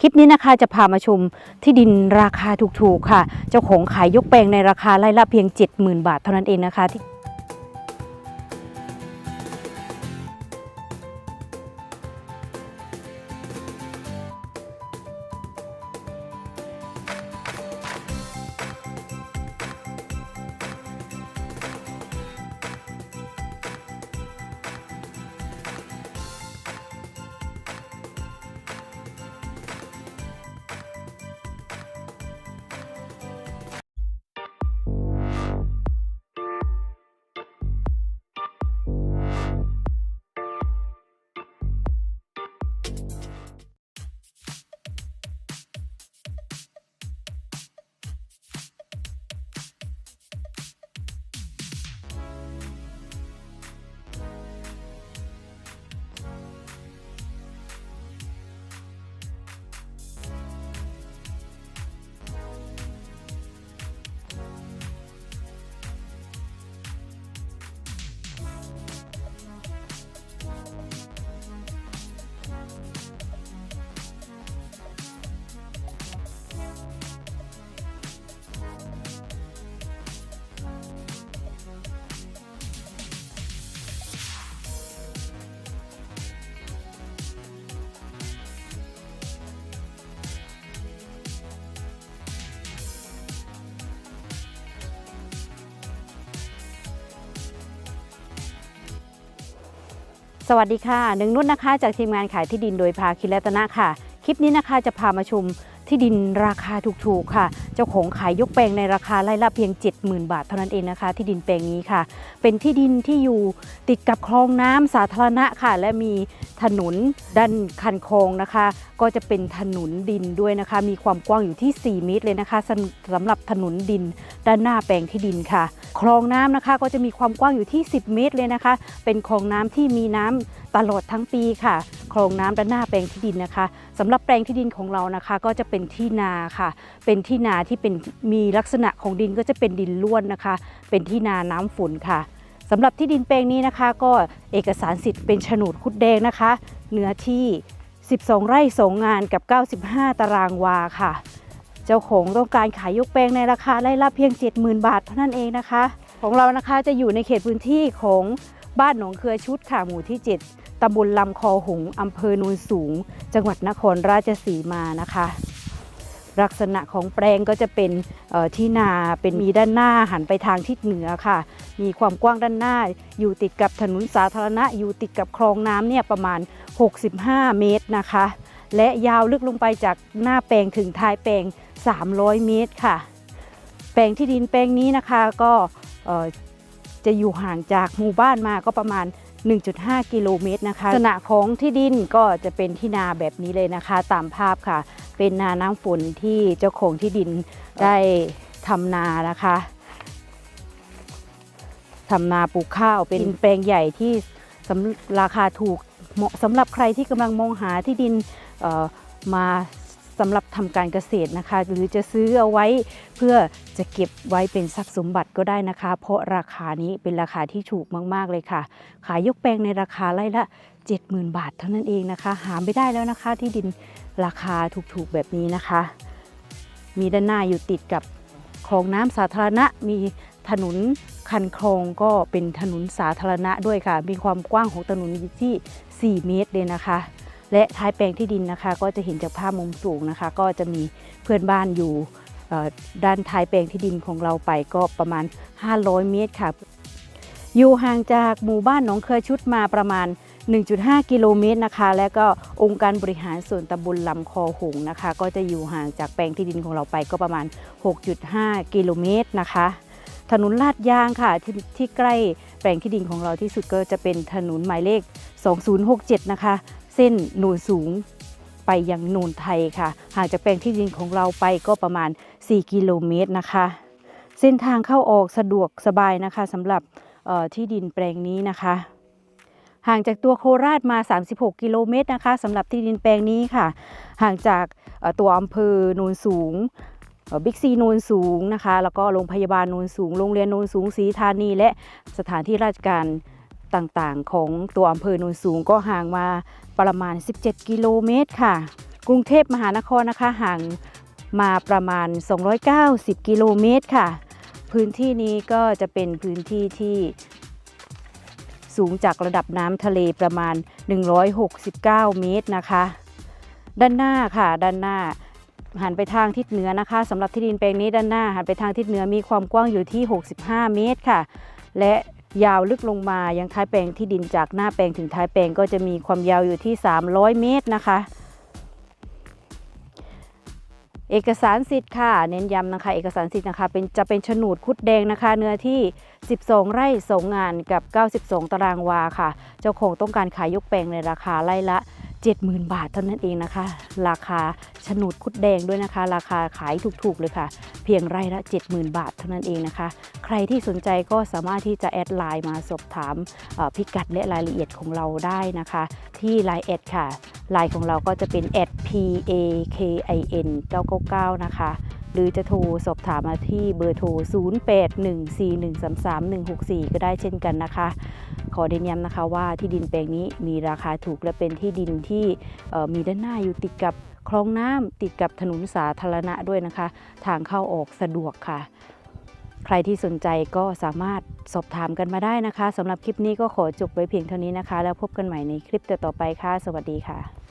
คลิปนี้นะคะจะพามาชมที่ดินราคาถูกๆค่ะ เจ้าของขายยกแปลงในราคาไร่ละเพียง 70,000 บาทเท่านั้นเองนะคะ สวัสดีค่ะหนึ่งนุ่นนะคะ จากทีมงานขายที่ดินโดยพาคิรัตนะค่ะ คลิปนี้นะคะจะพามาชมที่ดินราคาถูกๆค่ะ เจ้าของขายยกแปลงในราคาไร่ละเพียง 70,000 บาทเท่านั้นเองนะคะ ที่ดินแปลงนี้ค่ะ เป็นที่ดินที่อยู่ติดกับคลองน้ำสาธารณะค่ะ และมีถนนด้านคันคลองนะคะ ก็จะเป็นถนนดินด้วยนะคะ มีความกว้างอยู่ที่ 4 เมตรเลยนะคะสำสำหรับถนนดินด้านหน้าแปลงที่ดินค่ะ คลองน้ำนะคะก็จะมีความกว้างอยู่ที่ 10 เมตรเลยนะคะ เป็นคลองน้ำที่มีน้ำตลอดทั้งปีค่ะ คลองน้ำด้านหน้าแปลงที่ดินนะคะสำหรับแปลงที่ดินของเรานะคะ ก็จะเป็นที่นาค่ะ เป็นที่นาที่เป็นมีลักษณะของดินก็จะเป็นดินล้วนนะคะ เป็นที่นาน้ำฝนค่ะสำหรับที่ดินแปลงนี้นะคะ ก็เอกสารสิทธิ์เป็นโฉนดคุดแดงนะคะ เนื้อที่ 12 ไร่สองงานกับ 95 ตารางวาค่ะ เจ้าของต้องการขายยกแปลงในราคาไร่ละเพียง 70,000 บาทเท่านั้นเองนะคะ ของเรานะคะจะอยู่ในเขตพื้นที่ของ บ้านหนองเครือชุดค่ะหมู่ที่ 7ตำบลลำคอหงอำเภอโนูนสูง จังหวัดนครราชสีมานะคะ ลักษณะของแปลงก็จะเป็นที่นาเป็นมีด้านหน้าหันไปทางทิศเหนือค่ะ มีความกว้างด้านหน้า อยู่ติดกับถนนสาธารณะ อยู่ติดกับคลองน้ำเนี่ยประมาณ 65 เมตรนะคะ และยาวลึกลงไปจากหน้าแปลงถึงท้ายแปลง 300 เมตรค่ะ แปลงที่ดินแปลงนี้นะคะก็ จะอยู่ห่างจากหมู่บ้านมาก็ประมาณ 1.5 กิโลเมตรนะคะลักษณะของที่ดินก็จะเป็นที่นาแบบนี้เลยนะคะ ตามภาพค่ะ เป็นนาน้ำฝนที่เจ้าของที่ดินได้ทำนานะคะทำนาปลูกข้าวเป็นแปลงใหญ่ที่สำราคาถูกเหมาะสำหรับใครที่กำลังมองหาที่ดินเอ่อมา สำหรับทำการเกษตรนะคะ หรือจะซื้อเอาไว้เพื่อจะเก็บไว้เป็นทรัพย์สมบัติก็ได้นะคะ เพราะราคานี้เป็นราคาที่ถูกมากๆเลยค่ะ ขายยกแปลงในราคาไร่ละ 70,000 บาทเท่านั้นเองนะคะ หาไม่ได้แล้วนะคะที่ดินราคาถูกๆแบบนี้นะคะ มีด้านหน้าอยู่ติดกับคลองน้ำสาธารณะมีถนนคันคลองก็เป็นถนนสาธารณะด้วยค่ะ มีความกว้างของถนนอยู่ที่ 4 เมตรเลยนะคะ และท้ายแปลงที่ดินนะคะ ก็จะเห็นจากภาพมุมสูงนะคะ ก็จะมีเพื่อนบ้านอยู่ด้านท้ายแปลงที่ดินของเราไปก็ประมาณ 500 เมตรค่ะ อยู่ห่างจากหมู่บ้านหนองเคยชุดมาประมาณ 1.5 กิโลเมตรนะคะ และก็องค์การบริหารส่วนตำบลลำคอหงส์นะคะ ก็จะอยู่ห่างจากแปลงที่ดินของเราไปก็ประมาณ 6.5 กิโลเมตรนะคะถนนลาดยางค่ะทที่ใกล้แปลงที่ดินของเราที่สุดก็จะเป็นถนนหมายเลข 2067 นะคะ เส้นโนนสูงไปยังโนนไทยค่ะ ห่างจากแปลงที่ดินของเราไปก็ประมาณ 4 กิโลเมตรนะคะ เส้นทางเข้าออกสะดวกสบายนะคะสำหรับที่ดินแปลงนี้นะคะ ห่างจากตัวโคราชมา 36 กิโลเมตรนะคะสำหรับที่ดินแปลงนี้ค่ะ ห่างจากตัวอำเภอโนนสูงบิ๊กซีโนนสูงนะคะ แล้วก็โรงพยาบาลโนนสูง โรงเรียนโนนสูงศรีธานี และสถานที่ราชการ ต่างๆ ของตัวอำเภอโนนสูงก็ห่างมาประมาณ 17 กิโลเมตรค่ะ กรุงเทพมหานครนะคะห่างมาประมาณ 290 กิโลเมตรค่ะ พื้นที่นี้ก็จะเป็นพื้นที่ที่สูงจากระดับน้ำทะเลประมาณ 169 เมตรนะคะ ด้านหน้าค่ะ ด้านหน้าหันไปทางทิศเหนือนะคะสำหรับที่ดินแปลงนี้ด้านหน้าหันไปทางทิศเหนือมีความกว้างอยู่ที่ 65 เมตรค่ะ และ ยาวลึกลงมายังท้ายแปลงที่ดินจากหน้าแปลงถึงท้ายแปลงก็จะมีความยาวอยู่ที่ 300 เมตรนะคะ เอกสารสิทธิ์ค่ะ เน้นย้ำนะคะ เอกสารสิทธิ์นะคะเป็นจะเป็นโฉนดคุดแดงนะคะ เนื้อที่ 12 ไร่สองงานกับ 92 ตารางวาค่ะ เจ้าของต้องการขายยกแปลงในราคาไร่ละ 70,000 บาทเท่านั้นเองนะคะ ราคาฉนดคุดแดงด้วยนะคะ ราคาขายถูกๆเลยค่ะ เพียงไร่ละ 70,000 บาทเท่านั้นเองนะคะ ใครที่สนใจก็สามารถที่จะแอดไลน์มาสอบถามพิกัดและรายละเอียดของเราได้นะคะ ที่ไลน์แอดค่ะไลน์ของเราก็จะเป็น p a k i n 999 นะคะหรือจะโทรสอบถามมาที่เบอร์โทร 0814133164 ก็ได้เช่นกันนะคะ ขอเน้นย้ำนะคะว่าที่ดินแปลงนี้มีราคาถูกและเป็นที่ดินที่มีด้านหน้าอยู่ติดกับคลองน้ำติดกับถนนสาธารณะด้วยนะคะ ทางเข้าออกสะดวกค่ะ ใครที่สนใจก็สามารถสอบถามกันมาได้นะคะสำหรับคลิปนี้ก็ขอจบไว้เพียงเท่านี้นะคะ แล้วพบกันใหม่ในคลิปต่อๆไปค่ะ สวัสดีค่ะ